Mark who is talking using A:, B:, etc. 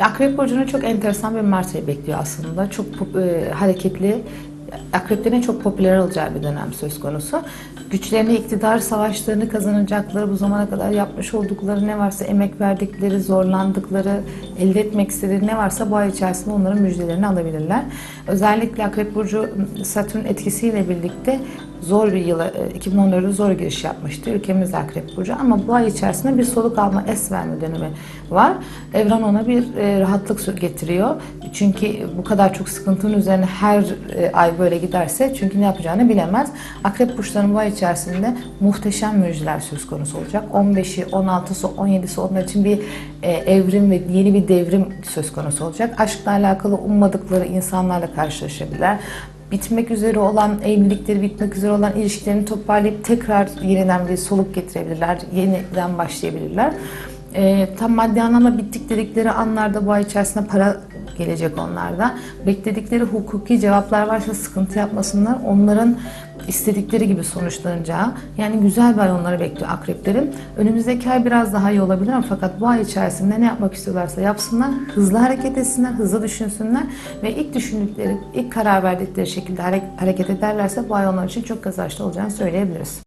A: Akrep Burcu'nu çok enteresan bir Mart ayı bekliyor aslında. Çok e, hareketli, akreplerin çok popüler olacağı bir dönem söz konusu. Güçlerini, iktidar savaşlarını kazanacakları, bu zamana kadar yapmış oldukları ne varsa, emek verdikleri, zorlandıkları, elde etmek istedikleri ne varsa bu ay içerisinde onların müjdelerini alabilirler. Özellikle Akrep Burcu Satürn etkisiyle birlikte zor bir yıla, e, 2014'de zor giriş yapmıştı ülkemiz Akrep Burcu ama bu ay içerisinde bir soluk alma, es verme dönemi var. Evren ona bir e, rahatlık getiriyor. Çünkü bu kadar çok sıkıntının üzerine her e, ay böyle giderse çünkü ne yapacağını bilemez. Akrep burçlarının bu ay içerisinde muhteşem müjdeler söz konusu olacak. 15'i, 16'sı, 17'si onlar için bir e, evrim ve yeni bir devrim söz konusu olacak. Aşkla alakalı ummadıkları insanlarla karşılaşabilirler bitmek üzere olan evlilikleri, bitmek üzere olan ilişkilerini toparlayıp tekrar yeniden bir soluk getirebilirler, yeniden başlayabilirler. Ee, tam maddi anlamda bittik dedikleri anlarda bu ay içerisinde para gelecek onlarda. Bekledikleri hukuki cevaplar varsa sıkıntı yapmasınlar. Onların istedikleri gibi sonuçlanacağı. Yani güzel bir ay onları bekliyor akreplerin. Önümüzdeki ay biraz daha iyi olabilir ama fakat bu ay içerisinde ne yapmak istiyorlarsa yapsınlar. Hızlı hareket etsinler, hızlı düşünsünler ve ilk düşündükleri, ilk karar verdikleri şekilde hare- hareket ederlerse bu ay onlar için çok kazançlı olacağını söyleyebiliriz.